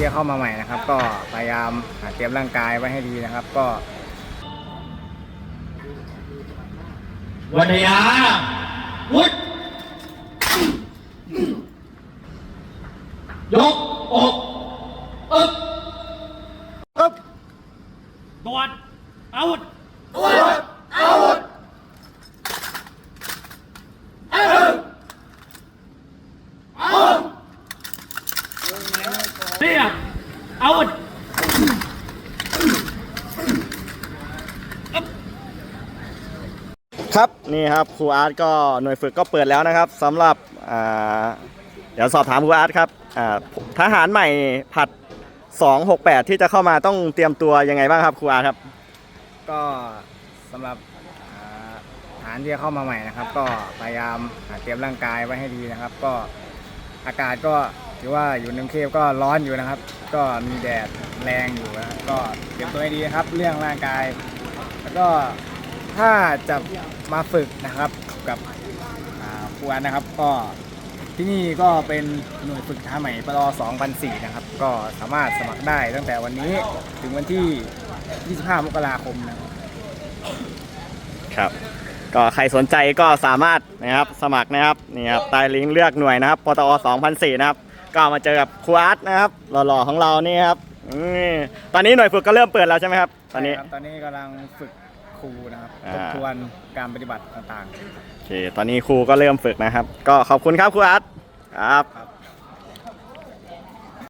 ที่จะเข้ามาใหม่นะครับ ก็พยายามหาเตรียมร่างกายไว้ให้ดีนะครับ ก็วันยาวุฒยกอกอึบตรวจอาวุธเรียก อาวุธครับนี่ครับครูอาร์ตก็หน่วยฝึกก็เปิดแล้วนะครับสำหรับอ่าเดี๋ยวสอบถามครูอาร์ตครับอ่าทหารใหม่ผัด 268 ที่จะเข้ามาต้องเตรียมตัวยังไงบ้างครับครูอาร์ตครับ ก็สำหรับอ่าฐานที่จะเข้ามาใหม่นะครับ ก็พยายามหาเตรียมร่างกายไว้ให้ดีนะครับ ก็อากาศก็ ถือว่าอยู่ในกรุงเทพก็ร้อนอยู่นะครับ ก็มีแดดแรงอยู่นะก็เตรียมตัวให้ดีครับ เรื่องร่างกาย แล้วก็ถ้าจะมาฝึกนะครับกับครูอันนะครับ ก็ที่นี่ก็เป็นหน่วยฝึกทหาใหม่ปล2004 นะครับ ก็สามารถสมัครได้ตั้งแต่วันนี้ถึงวันที่ 25 มกราคมนะครับครับก็ใครสนใจก็สามารถนะครับสมัครนะครับนี่ครับใต้ลิงก์เลือกหน่วยนะครับปตอ 2004 นะครับ ก็มาเจอกับครูอาร์ตนะครับหล่อๆของเรานี่ครับอืมตอนนี้หน่วยฝึกก็เริ่มเปิดแล้วใช่ไหมครับ ตอนนี้ ใช่ครับตอนนี้กำลังฝึกครูนะครับอ่า ทบทวนการปฏิบัติต่างโอเคตอนนี้ครูก็เริ่มฝึกนะครับ ก็ขอบคุณครับครูอาร์ตครับ ๆครับ